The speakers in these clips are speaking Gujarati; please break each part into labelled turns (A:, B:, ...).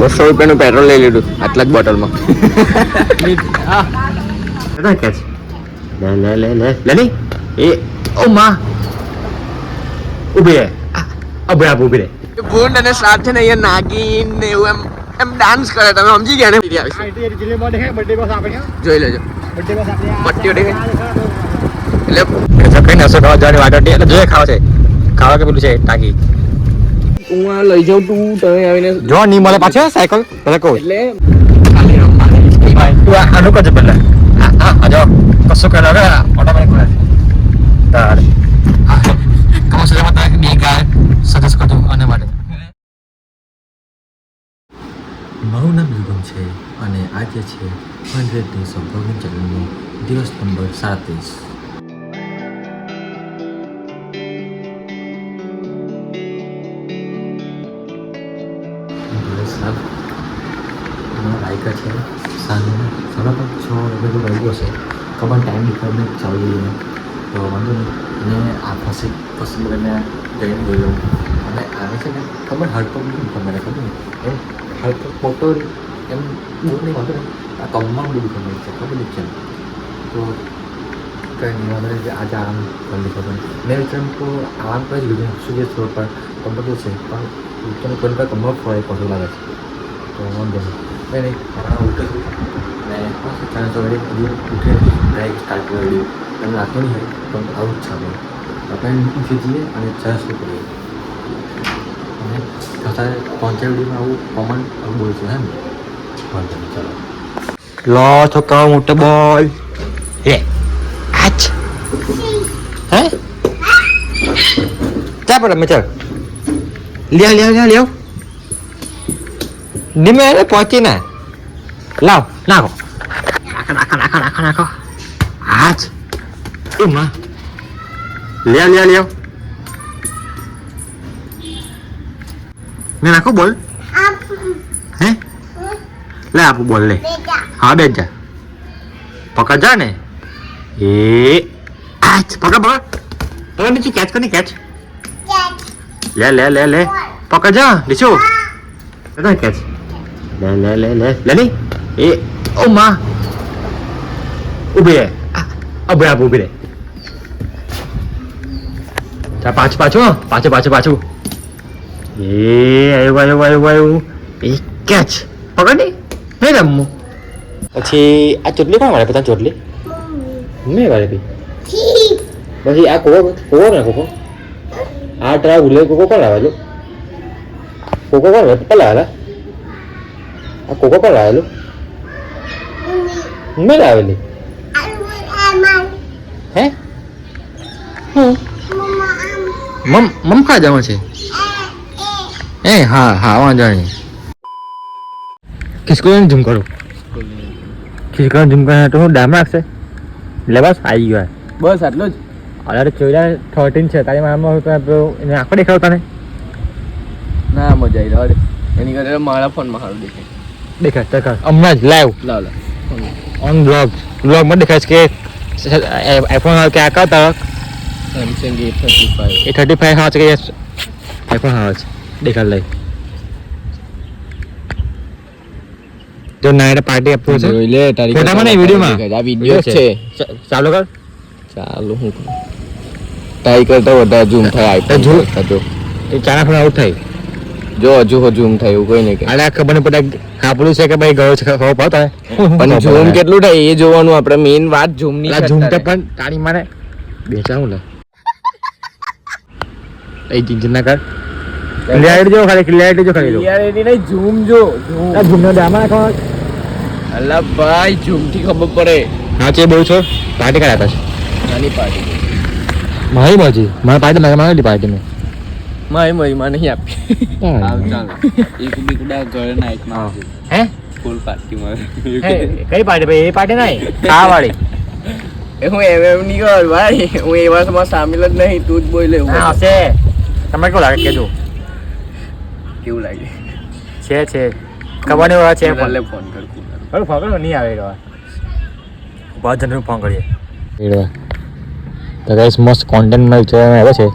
A: બસો રૂપિયાનું પેટ્રોલ લઈ લીધું આટલા જ બોટલમાં. કેટલા કેચ લે લે લે લે. લે એ ઓ માં. ઊભી રહે. અભે આપ ઊભી રહે. ભૂંડ અને શ્રાપ છે ને અહીંયા નાગીન ને એવું એમ એમ ડાન્સ કરે. તમે સમજી ગયા ને? જોઈ લેજો. દેખાય એટલે કઈ નસો ખાવા જવાની વાત હતી એટલે જોઈએ ખાવા છે. ખાવા કે પેલું છે ટાંકી? હું આ લઈ જાઉં તું તમે આવીને જો નહીં મળે પાછો સાયકલ. પેલા કહું. એટલે ખાલી ભાઈ તું આ આનું કરજો પેલા આ જો કશું કરે હવે ઓટોમેટિક કરે તારે. સે તારે બે ગાય સજેસ્ટ કરજો અને માટે.
B: મારું નામ છે અને આજે છે હંડ્રેડ ડેઝ ઓફ ભગવાન ચરણનો દિવસ નંબર સાડત્રીસ. ખબર ટાઈમ ડિફરન્ટ ચાલુ ગયો તો વાંધો નહીં. અને આ ફસી ફસી કરીને જઈને ગયો અને આવે છે ને, ખબર? હડપગ નહીં ખબર ખબર? ને એમ હડપગ ફોટો એમ બહુ નહીં વાંધો નહીં. આ કમ્બાઉન્ડ બધું ખબર છે ખબર છે? તો કંઈ નહીં, વાંધો નહીં. આજે આરામ કરી લીધો પણ મેં વિચાર્યું તો આરામ કરી જ લીધું. શું જે થોડું પણ તો છે, પણ તને કોઈ પણ કમર ફળે લાગે છે. તો વાંધો નહીં. નહીં નહીં. હમણાં ઉઠે છું પાછું ચાલો તો એક હજુ ઉઠે ડાયરેક્ટ સ્ટાર્ટ કરી દઉં લાગતું નહીં પણ આવું જ છે આપણે આપણે જઈએ અને ચા શું કરીએ? અને અત્યારે પહોંચ્યા આવું કોમન આવું બોલશું હે ને વાંધો નહીં, ચાલો.
A: લો છોકરા મોટો બોલ. હે? આચ હે? ચા પડે અમે ચાલ લ્યો લ્યો લ્યો. લ્યો અરે પહોંચી ના લાવ. નાખો નાખો નાખો નાખો નાખો નાખો આચ એ માં લ્યો લ્યો લ્યો મેં નાખો બોલ હે લે આપું બોલ લે હા બેન જા પકડ જા ને એ આચ પકડ પકડ પકડ નીચે કેચ કરી કેચ લે લે લે લે પકડ જા નીચો કેચ લે લે લે લે લે ની એ ઓ માં ઊભી રહે અબે આપ ઊભી રહે જા પાછું પાછું. પાછું પાછું પાછું એ આવ્યું આવ્યું આવ્યું આવ્યું એ કેચ પકડની હે રમવું પછી આ ચોટલી કોણ વાળે પોતાની ચોટલી મેં વાળે પી પછી આ કોકો કોકો ને કોકો આ ટ્રા ઉલે કોકો કોણ લાવેલું કોકો કોણ લાવેલા આ કોકો કોણ લાવેલું મેં આવેલી હે? હું મમ મમ ખા જવાનું છે. એ હા હા વાંધો નહીં. ખિસકોલીને ઝૂમ કરો. ખિસકોલીને ઝૂમ કરે તો હું ડામ રાખશે? એટલે બસ આવી ગયો
C: બસ આટલો જ?
A: અરે ચોર્યા થર્ટીન છે તારી મારામાં તો એને આંખો દેખાવ તને.
C: ના મજા આવી રહ્યો એની કરતા મારા ફોનમાં સારું દેખાય.
A: દેખાય દેખાય. હમણાં જ લાવ.
C: લાવ લાવ.
A: ઓન બ્લોગ બ્લોગમાં દેખાય છે કે આઈફોન કે આ કયો તારો
C: Samsung A thirty five
A: A thirty five હા છે કે આઈફોન હા છે. દેખાડ લઈ. જો નાયરે પાર્ટી આપવું છે
C: જોઈ લે તારી
A: ફોટામાં નહીં, વિડીયોમાં.
C: આ વીડિયો છે.
A: ચાલો કર.
C: ચાલો હું તારી કરતા વધારે ઝૂમ થાય
A: તો
C: આઈફોન જો
A: એ ચાના ફોન આઉટ થાય.
C: જો હજુ હજુ ઝૂમ થાય એવું કોઈ નહીં કે.
A: અરે ખબર પડે કાપડું છે કે ભાઈ ગયો છે ખબર પડતો
C: પણ ઝૂમ કેટલું થાય એ જોવાનું આપણે. મેઈન વાત ઝૂમની
A: ઝૂમ તો પણ તારી મારે હું લે. એ જીંજન ના કર. ક્લિયરિટી જો ખાલી ક્લિયરિટી જો ખાલી
C: ક્લિયરિટી નહીં ઝૂમ જો
A: ઝૂમ. નો ડામા નાખો
C: અલ્લા ભાઈ ઝૂમથી ખબર પડે.
A: હા છે બહુ છો. પાર્ટી કરાતા છે
C: નાની પાર્ટી
A: મારી બાજી મારા પાર્ટી મારા મારી પાર્ટી મેં.
C: મારી મરી માં નહીં આપી.
D: એક બીકડા ઘર નાઈટમાં માં
A: હે.
D: ફૂલ પાર્ટીમાં
A: કઈ પાર્ટી ભાઈ એ પાર્ટી નહીં? આ વાળી.
C: એ હું એમ એમ નહીં કર ભાઈ. હું એવામાં સામેલ જ નહીં તું જ બોલે હું
A: હા હશે તમને કેવું લાગે કેજો
C: કેવું લાગે?
A: છે છે. ખબર નહીં છે
D: ભલે ફોન કર
A: હવે ફોન નહીં આવે એવા. પાંચ જણને ફોન કરીએ. તો ગાઈસ મસ્ત કોન્ટેન્ટમાં વિચારવામાં આવે છે.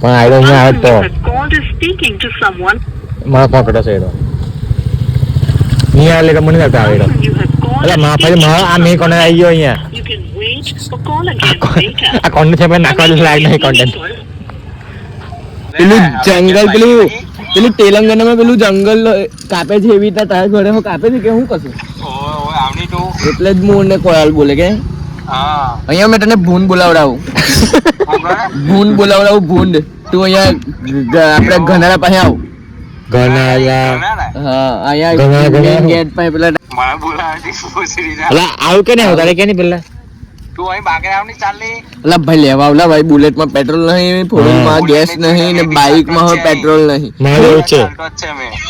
A: પણ આઈડો અહીંયા આવે તો. ફોન કરતો છે એનો અહીંયા એટલે મને નથી આવે
E: you have called
A: એટલે મા પછી આ મેં કોને આવી ગયો અહીંયા. આ કોન્ટેન્ટ છે પણ નાખવા લાગ નહીં કોન્ટેન્ટ
C: પેલું જંગલ પેલું પેલું તેલંગાનામાં પેલું જંગલ કાપે છે એવી રીતે તારા ઘરે હું કાપે છે કે હું કશું? એટલે જ હું ને બોલે કે અહીંયા મેં તને ભૂન બોલાવડાવું. ભૂંડ બોલાવડાવું ભૂંડ. તું અહીંયા આપણે ઘનારા પાસે આવ.
A: ઘનારા
C: હા અહીંયા
A: ઘનારા
C: ગેટ પાસે પેલા
A: એટલે આવું કે નહીં આવ? તારે કે નહીં પેલા?
C: અલા ભાઈ લેવા આવલા ભાઈ બુલેટમાં પેટ્રોલ નહીં ફોરમાં ગેસ નહીં ને બાઇકમાં હવે પેટ્રોલ નહીં.
A: મારે છે.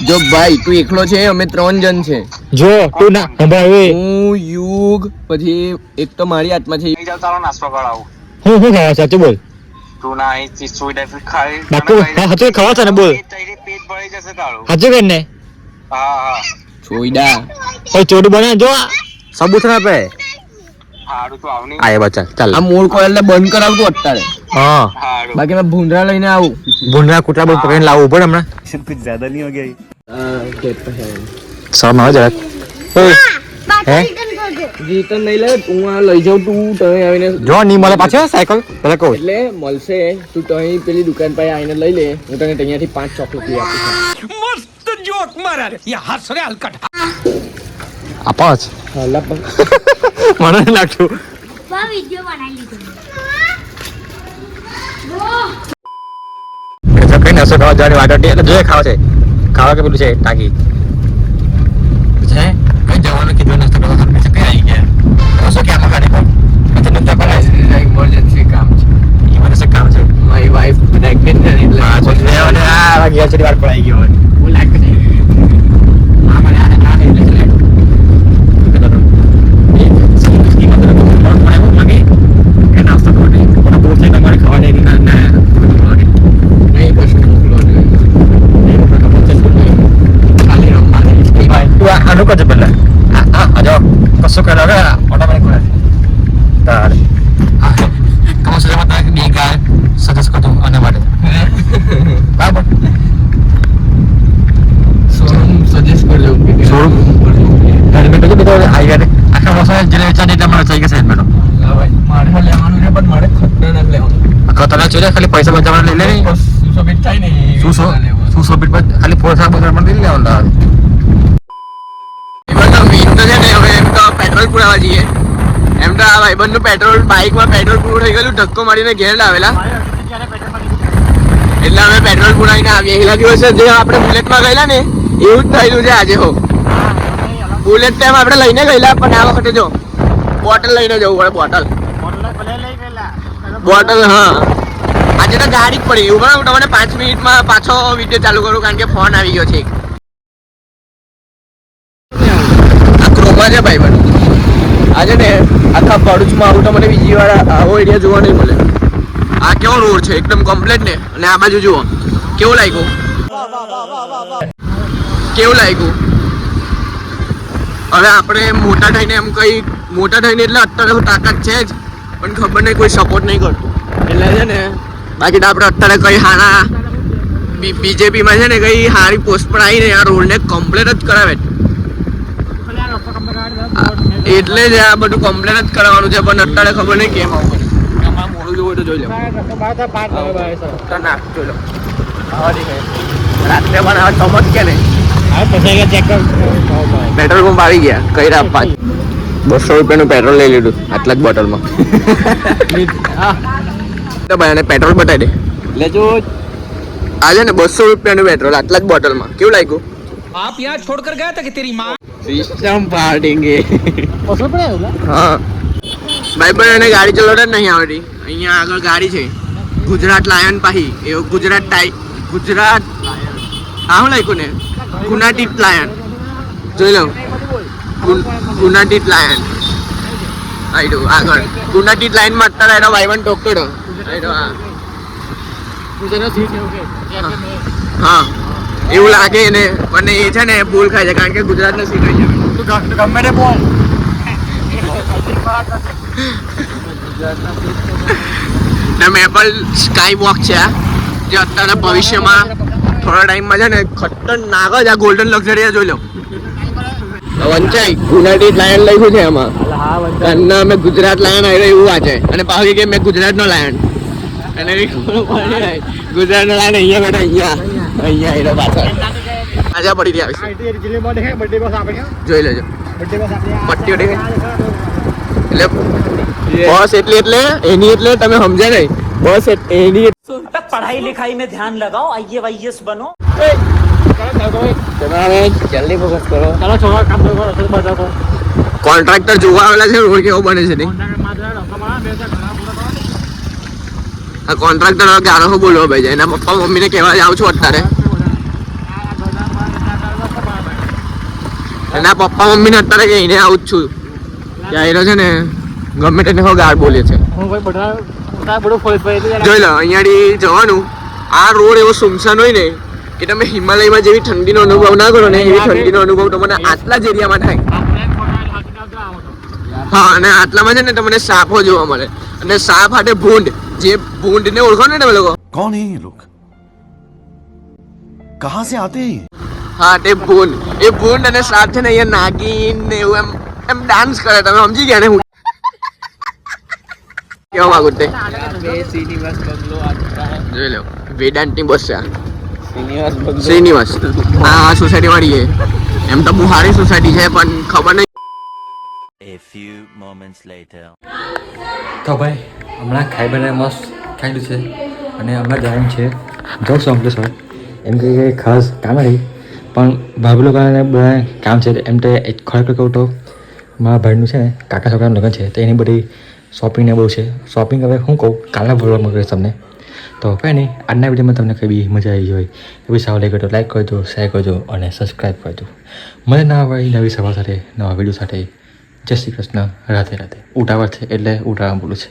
C: જો ભાઈ તું એકલો છે અમે ત્રણ જણ છે.
A: જો તું ના ભાઈ
C: હું યુગ પછી એક તો મારી હાથમાં છે.
A: હું ખાવા સાચું બોલ બાપુ હા સાચું ખાવા છે ને બોલ કે
C: ચોઈડા
A: બને જો સબૂત ના આપે આય બચ્ચા ચાલ
C: આ મૂળ કોયલને બંધ કરાવતું અત્યારે
A: હા
C: બાકી મેં ભૂંડરા લઈને આવું
A: ભૂંડના કુતરા બધું પકડીને લાવવું પડે હમણાં જરાક હે
C: જીતન નહીં લે હું આ લઈ જાઉં તું તમે આવીને
A: જો નહીં મળે પાછો સાયકલ પેલા કહું.
C: એટલે મળશે તું તહી પેલી દુકાન પાસે આવીને લઈ લે. હું તને ત્યાંથી પાંચ ચોકલેટ લઈ આપીશ
A: હલકટ. આ
C: પાંચ. હલા પણ.
A: મને નહીં લાગતું.
F: વીડિયો બનાવી લીધો.
A: કઈ નસો ખાવા જવાની વાટટી એટલે જોઈએ ખાવા છે. ખાવા કે પેલું છે ટાંકી. છે કઈ જવાનું કીધું નાસ્તો કરવા ખાવા છે કઈ આવી ગયા નસો કે આમાં ખાને પણ પછી નતા પડાય
C: ઇમરજન્સી કામ છે
A: એ મને શું કામ છે
C: મારી વાઈફ પ્રેગ્નેન્ટ છે એટલે
A: હા તો લે અને આ વાગ્યા છે વાર પડાઈ ગયો હોય
C: હું લાગ છે આ મને આ આ એટલે છે નહીં કશું મોકલો નહીં ખાલી
A: આ કશું કરે હવે ઓટોમેટિક કરે તારે કમ સે તારે બે ગાય સજેસ્ટ કરજો આના માટે બરાબર
C: શોરૂમ સજેસ્ટ કરજો
A: શોરૂમ? હેલ્મેટ બધો આખા મોસમ જેને વિચાર એટલે મને થઈ ગયો હેલ્મેટ
C: મારે લેવાનું છે પણ મારે ખતરનાક લેવાનું
A: તને જોઈએ ખાલી પૈસા બચાવવા લઈ લે નહીં
C: શું થાય ને એ
A: શું શું સો બીટ ખાલી પૈસા બચાવવા લઈ લેવાનું તારે
C: એમાં તો મેઇન તો છે ને હવે તો જઈએ. એમ તો આ ભાઈબંધનું પેટ્રોલ બાઇકમાં પેટ્રોલ પૂરું થઈ ગયેલું, ધક્કો મારીને ઘેર લાવેલા. એટલે અમે પેટ્રોલ પુરાવીને આવીએ. એલા દિવસે જે આપણે બુલેટમાં ગયેલા ને, એવું જ થયેલું છે આજે હો. બુલેટ ટાઈમ આપણે લઈને ગયેલા, પણ આ વખતે જો, બોટલ લઈને જવું પડે, બોટલ. બોટલ, હા. આજે તો ગાડી જ પડી. એવું બરાબર તમને પાંચ મિનિટમાં પાછો વીડિયો ચાલુ કરું, કારણ કે ફોન આવી ગયો છે. આ ક્રોમા છે ભાઈ બન આજે ને આખા ભરૂચમાં આવું તો મને બીજી વાર આવો એરિયા જોવા નહીં મળે. આ કેવો રોડ છે? એકદમ કમ્પ્લીટ ને? અને આ બાજુ જુઓ. કેવું લાગ્યું? કેવું લાગ્યું? હવે આપણે મોટા થઈને એમ કઈ મોટા થઈને એટલે અત્યારે તો તાકાત છે જ, પણ ખબર નહીં, કોઈ સપોર્ટ નહીં કરતું. એટલે છે ને, બાકી તો આપણે અત્યારે કઈ હારા બીજેપીમાં છે ને કઈ હારી પોસ્ટ પણ આવીને આ રોડને કમ્પ્લીટ જ કરાવે છે. એટલે જ આ બધું કમ્પ્લેન જ કરવાનું છે પણ અત્યારે ખબર નહીં કેમ આવું. આમાં મોડું જોવું તો જોઈ લો. નાખ, જોઈ લો. રાત્રે પણ આવા ચમક કે ને પેટ્રોલ પંપ આવી ગયા કઈ રાત પાંચ. બસો રૂપિયાનું પેટ્રોલ લઈ લીધું આટલા જ બોટલમાં. તો ભાઈ અને પેટ્રોલ બતાવી દે.
D: લેજો.
C: આજે ને બસો રૂપિયાનું પેટ્રોલ આટલા જ બોટલમાં. કેવું લાગ્યું?
G: आप यहाँ छोड़कर गया था कि तेरी माँ
C: સિસ્ટમ પાડેંગે હા ભાઈ ભાઈ એને ગાડી ચલાવતા જ નહીં આવડતી અહીંયા આગળ ગાડી છે ગુજરાત લાયન પાહી એવું ગુજરાત ટાઈ ગુજરાત હા હું લખ્યું ને ગુનાટીટ લાયન જોઈ લઉં ગુનાટીટ લાયન આઈડો આગળ ગુનાટીટ લાયન માં અત્યારે એનો ભાઈ વન ટોકડો આઈડો હા હા એવું લાગે ને પણ એ છે ને ભૂલ ખાય છે કારણ કે ગુજરાતનો સીટ ગમે તે બોલ. ને મેપલ સ્કાય વોક છે જે અત્યારે ભવિષ્યમાં થોડા ટાઈમમાં છે ને ખતરનાક જ આ ગોલ્ડન લક્ઝરી જોઈ લો. વંચાઈ. યુનાઇટેડ લાયન લખ્યું છે એમાં કાલના અમે ગુજરાત લાયન આવ્યો એવું વાંચે અને પાછી કે મેં ગુજરાતનો લાયન અને ગુજરાતનો લાયન અહીંયા બેઠા અહીંયા. અહીંયા આવ્યો પાછળ આજા પડી રહ્યા છે જોઈ લેજો પટ્ટીઓ દેખાય એટલે બસ એટલી એટલે એની એટલે તમે સમજ્યા નહીં બસ એટ- એની
H: पढ़ाई लिखाई में ध्यान लगाओ आई वाईएस बनो
C: જલ્દી ફોકસ કરો કોન્ટ્રાક્ટર જોવા આવેલા છે રોડ કેવો બને છે નહીં આ કોન્ટ્રાક્ટર ગાળો બોલવો ભાઈ જાય. એના પપ્પા મમ્મીને કહેવા જાઉં છું અત્યારે. એના પપ્પા મમ્મીને અત્યારે કહીને આવું જ છું. ત્યાં આયરો છે ને ગમે તેને હો ગાળ બોલે છે. જોઈ લો અહીંયાડી જવાનું. આ રોડ એવો સુમસાન હોય ને કે તમે હિમાલયમાં જેવી ઠંડીનો અનુભવ ના કરો ને એવી ઠંડીનો અનુભવ તમને આટલા જ એરિયામાં થાય. હા અને આટલામાં છે ને તમને સાપો જોવા મળે. અને સાપ હાટે ભૂંડ. જે ભૂંડ ને ઓળખો ને તમે લોકો
I: कौन है ये लोग कहां से आते हैं ये?
C: હા તે ભૂંડ એ ભૂંડ અને સાપ છે ને અહીંયા નાગીન ને એવું એમ એમ ડાન્સ કરે તમે સમજી ગયા ને હું કેવા માંગુ તે
D: શ્રીનિવાસ બંગલો
C: જોઈ લો વેદાંતની બસ છે આ.
D: શ્રીનિવાસ બંગલો
C: શ્રીનિવાસ આ આ સોસાયટી વાળી છે એમ તો બહુ સારી સોસાયટી છે પણ ખબર નહીં
J: A few moments later.
A: તો ભાઈ હમણાં ખાઈ બને મસ્ત ખાઈ છે અને હમણાં જવાનું છે જવું અંકલેશ્વર એમ કે ખાસ કામ નહીં પણ ભાભી લોકોને બધા કામ છે, એમ તો એક ખરેખર કહું તો મારા ભાઈનું છે ને કાકા છોકરાનું લગ્ન છે, તો એની બધી શોપિંગ ને બહુ છે. શોપિંગ હવે હું કહું, કાલના ભરવામાં કરીશ તમને. તો કંઈ નહીં આજના વિડીયોમાં તમને કઈ બી મજા આવી હોય એ બી સારો લઈ તો લાઈક કરજો શેર કરજો અને સબસ્ક્રાઈબ કરજો. મને ના હોય નવી સભા સાથે, નવા વીડિયો સાથે. જય શ્રી કૃષ્ણ. રાધે રાધે. ઉટાવળ છે એટલે ઉટાવળ બોલું છે.